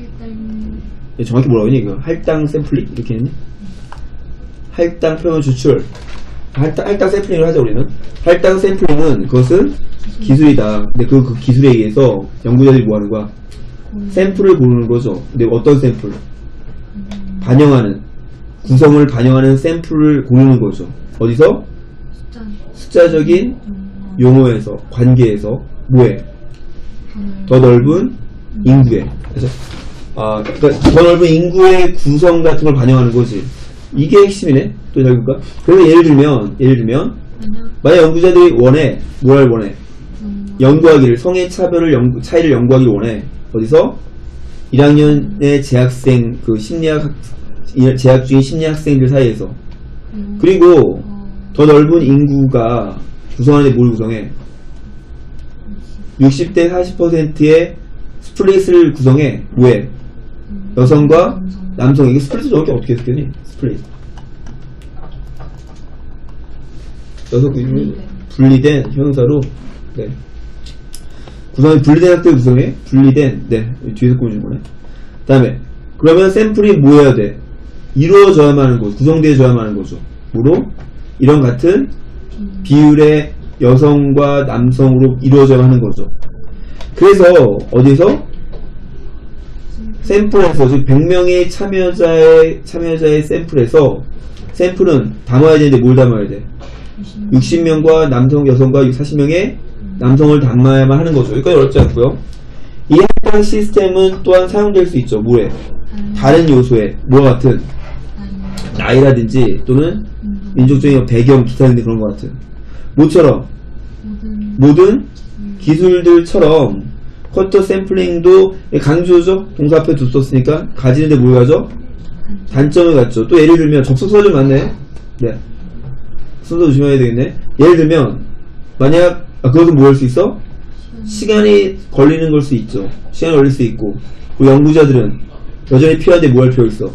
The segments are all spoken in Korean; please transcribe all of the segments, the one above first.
일단 이게 정확히 뭐라고 했니? 이거 할당 샘플링 이렇게 했니? 할당 표현 추출. 할당, 할당 샘플링을 하자 우리는. 할당 샘플링은 그것은 기술이다. 근데 그, 그 기술에 의해서 연구자들이 뭐 하는 거야? 샘플을 고르는 거죠. 근데 어떤 샘플? 반영하는. 구성을 반영하는 샘플을 고르는 거죠. 어디서? 숫자. 숫자적인 용어에서 관계에서. 뭐에 더 넓은 인구에. 그래서 아 그러니까 더 넓은 인구의 구성 같은 걸 반영하는 거지. 이게 핵심이네 또 넓을까 그래서 예를 들면 예를 들면 만약 연구자들이 원해 뭘 원해? 음, 연구하기를 성의 차별을 연구, 차이를 연구하기를 원해. 어디서? 1학년의 재학생 그 심리학 재학 중인 심리 학생들 사이에서. 음, 그리고 어, 더 넓은 인구가 구성하는 게뭘 구성해 60대 40%의 스플릿을 구성해 왜 음, 여성과 남성. 이게 스플릿을 저렇게 어떻게 해석하니 스플릿 여섯 그 분리된. 분리된 형용사로 네. 구성이 분리된 학교를 구성해 분리된 네 뒤에서 꾸며준 거네 다음에 그러면 샘플이 뭐 해야 돼 이루어져야만 하는 거 구성되어야만 하는 거죠 뭐로 이런 같은 음, 비율의 여성과 남성으로 이루어져야 하는 거죠 그래서 어디서 샘플에서 즉 100명의 참여자의 참여자의 샘플에서 샘플은 담아야 되는데 뭘 담아야 돼? 60명과 남성 여성과 40명의 남성을 담아야만 하는 거죠. 여기까지 어렵지 않고요. 이 할당 시스템은 또한 사용될 수 있죠. 뭐에? 다른 요소에 뭐와 같은 나이라든지 또는 음, 민족적인 배경 기타 등등 그런 것 같은 모처럼 모든 모든 기술들처럼 쿼터 샘플링도 강조죠. 동사 앞에 두 썼으니까 가지는데 뭘 가져? 단점을 갖죠. 또 예를 들면 접속사 좀 많네. 네. 순서 조심해야 되겠네. 예를 들면 만약 아, 그것은 뭐 할 수 있어? 시간이 걸리는 걸 수 있죠. 시간이 걸릴 수 있고 그 연구자들은 여전히 필요한데 뭐 할 필요 있어?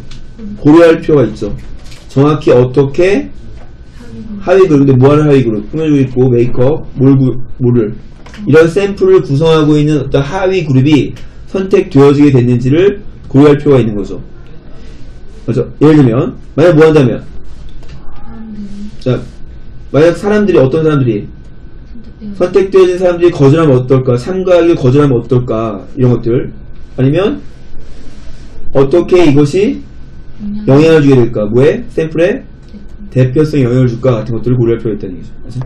고려할 필요가 있죠. 정확히 어떻게 하위 그룹, 근데 뭐하는 하위 그룹? 꾸며주고 있고, 메이크업, 몰구, 모를. 이런 샘플을 구성하고 있는 어떤 하위 그룹이 선택되어지게 됐는지를 고려할 필요가 있는 거죠. 그죠? 예를 들면, 만약 뭐 한다면, 자, 만약 사람들이, 어떤 사람들이, 선택되어 선택되어진 사람들이 거절하면 어떨까? 참가하기를 거절하면 어떨까? 이런 것들. 아니면, 어떻게 이것이 영향을 주게 될까? 뭐에? 샘플에 대표성에 영향을 줄까? 같은 것들을 고려할 필요가 있다는 얘기죠. 그죠?